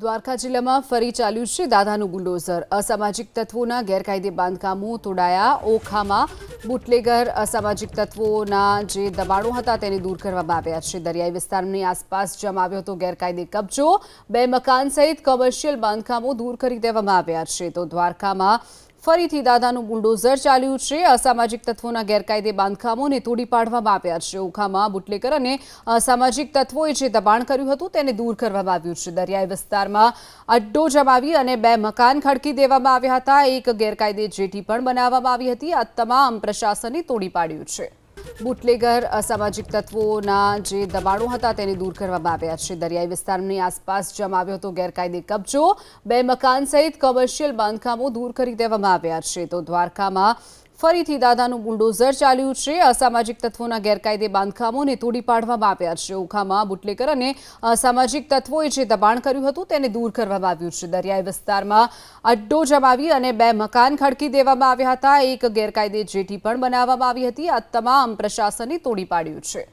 દ્વારકા જિલ્લામાં ફરી ચાલ્યું છે દાદાનું બુલડોઝર. અસામાજિક તત્વોના ગેરકાયદે બાંધકામો તોડાયા. ઓખામાં બુટલેગર અસામાજિક તત્વોના જે દબાણો હતા તેને દૂર કરવામાં આવ્યા છે. દરિયાઈ વિસ્તારની આસપાસ જમાવ્યો હતો ગેરકાયદે કબજો. બે મકાન સહિત કોમર્શિયલ બાંધકામો દૂર કરી દેવામાં આવ્યા છે. તો દ્વારકામાં ફરીથી દાદાનું બુલડોઝર ચાલ્યું છે. અસામાજિક તત્વોના ગેરકાયદે બાંધકામોને તોડી પાડવામાં આવ્યા છે. ઓખામાં બુટલેકર અને અસામાજિક તત્વોએ જે દબાણ કર્યું હતું તેને દૂર કરવામાં આવ્યું છે. દરિયાઈ વિસ્તારમાં અડ્ડો જમાવી અને બે મકાન ખડકી દેવામાં આવ્યા હતા. એક ગેરકાયદે જેટી પણ બનાવવામાં આવી હતી. આ તમામ પ્રશાસને તોડી પાડ્યું છે. બુટલેગર અસામાજિક તત્વોના જે દબાણો હતા તેને દૂર કરવામાં આવ્યા છે. દરિયાઈ વિસ્તારની આસપાસ જમાવ્યો હતો ગેરકાયદે કબજો. બે મકાન સહિત કોમર્શિયલ બાંધકામો દૂર કરી દેવામાં આવ્યા છે. તો દ્વારકામાં ફરીથી દાદાનું બુલડોઝર ચાલ્યું છે. અસામાજિક તત્વોના ગેરકાયદે બાંધકામોને તોડી પાડવામાં આવ્યા છે. ઓખામાં બુટલેકર અને અસામાજિક તત્વોએ જે દબાણ કર્યું હતું તેને દૂર કરવામાં આવ્યું છે. દરિયાઈ વિસ્તારમાં અડ્ડો જમાવી અને બે મકાન ખડકી દેવામાં આવ્યા હતા. એક ગેરકાયદે જેટી પણ બનાવવામાં આવી હતી. આ તમામ પ્રશાસને તોડી પાડ્યું છે.